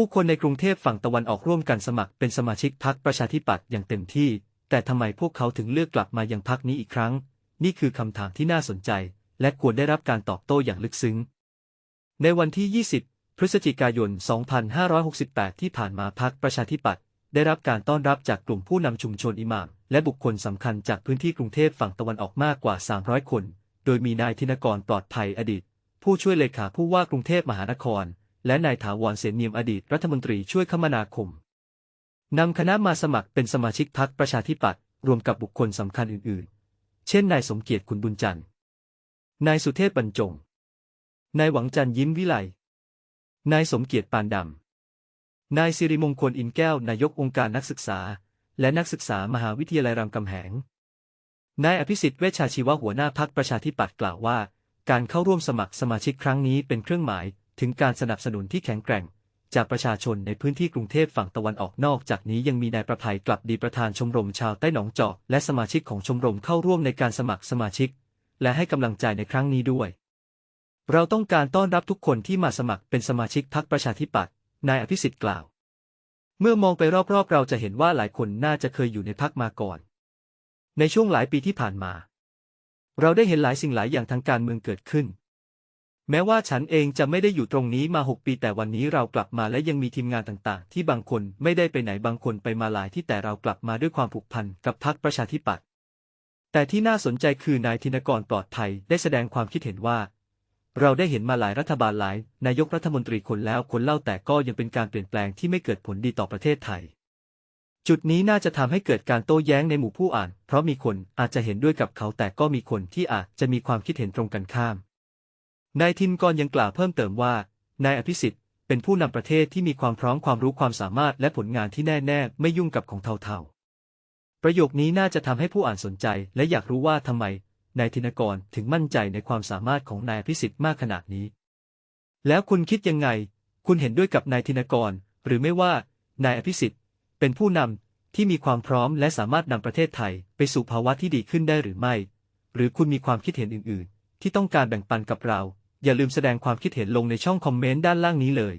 ผู้คนในกรุงเทพฝั่งตะวันออกร่วมกันสมัครเป็นสมาชิกพรรคประชาธิปัตย์อย่างเต็มที่ แต่ทำไมพวกเขาถึงเลือกกลับมายังพรรคนี้อีกครั้ง นี่คือคำถามที่น่าสนใจ และควรได้รับการตอบโต้อย่างลึกซึ้ง ในวันที่ 20 พฤศจิกายน 2568 ที่ผ่านมาพรรคประชาธิปัตย์ได้รับการต้อนรับจากกลุ่มผู้นำชุมชนอิหม่ามและบุคคลสำคัญจากพื้นที่กรุงเทพฝั่งตะวันออกมากกว่า 300 คน โดยมีนายธินกรปลอดภัยอดีต ผู้ช่วยเลขาผู้ว่ากรุงเทพมหานคร และนายถาวรเสนเนียมอดีตรัฐมนตรีช่วยคมนาคมนำคณะมาสมัครเป็นสมาชิกพรรคประชาธิปัตย์รวมกับบุคคลสำคัญอื่นๆ เช่นนายสมเกียรติขุนบุญจันทร์ นายสุเทพบรรจง นายหวังจันทร์ยิ้มวิไล นายสมเกียรติปานดำ นายสิริมงคลอินแก้วนายกองค์การนักศึกษา และนักศึกษามหาวิทยาลัยรามคำแหง นายอภิสิทธิ์เวชชาชีวะหัวหน้าพักประชาธิปัตย์กล่าวว่า การเข้าร่วมสมัครสมาชิกครั้งนี้เป็นเครื่องหมาย ถึงการสนับสนุนที่แข็งแกร่ง จากประชาชนในพื้นที่กรุงเทพฝั่งตะวันออกนอกจากนี้ยังมีนายประภัยกลับดีประธานชมรมชาวใต้หนองจอกและสมาชิกของชมรมเข้าร่วมในการสมัครสมาชิก และให้กำลังใจในครั้งนี้ด้วย เราต้องการต้อนรับทุกคนที่มาสมัครเป็นสมาชิกพรรคประชาธิปัตย์นายอภิสิทธิ์กล่าว เมื่อมองไปรอบๆ เราจะเห็นว่าหลายคนน่าจะเคยอยู่ในพรรคมาก่อน ในช่วงหลายปีที่ผ่านมา เราได้เห็นหลายสิ่งหลายอย่างทางการเมืองเกิดขึ้น แม้ว่าฉันเองจะไม่ได้อยู่ตรงนี้มาหกปีแต่วันนี้เรากลับมาและยังมีทีมงานต่างๆ ที่บางคนไม่ได้ไปไหนบางคนไปมาหลายที่แต่เรากลับมาด้วยความผูกพันกับพรรคประชาธิปัตย์แต่ที่น่าสนใจคือนายธินกรปลอดภัยได้แสดงความคิดเห็นว่า เราได้เห็นมาหลายรัฐบาลหลาย นายกรัฐมนตรีคนแล้วคนเล่าแต่ก็ยังเป็นการเปลี่ยนแปลงที่ไม่เกิดผลดีต่อประเทศไทย จุดนี้น่าจะทำให้เกิดการโต้แย้งในหมู่ผู้อ่าน เพราะมีคนอาจจะเห็นด้วยกับเขาแต่ก็มีคนที่อาจจะมีความคิดเห็นตรงกันข้าม นายทินกรยังกล่าวเพิ่มเติมว่า นายอภิสิทธิ์เป็นผู้นำประเทศที่มีความพร้อมความรู้ความสามารถและผลงานที่แน่แน่ไม่ยุ่งกับของเทาๆ ประโยคนี้น่าจะทำให้ผู้อ่านสนใจ และอยากรู้ว่าทำไมนายธินกรถึงมั่นใจในความสามารถของนายอภิสิทธิ์มากขนาดนี้ แล้วคุณคิดยังไง คุณเห็นด้วยกับนายธินกร หรือไม่ว่านายอภิสิทธิ์ เป็นผู้นำที่มีความพร้อมและสามารถนำประเทศไทย ไปสู่ภาวะที่ดีขึ้นได้หรือไม่ หรือคุณมีความคิดเห็นอื่นๆ ที่ต้องการแบ่งปันกับเรา อย่าลืมแสดงความคิดเห็นลงในช่องคอมเมนต์ด้านล่างนี้เลย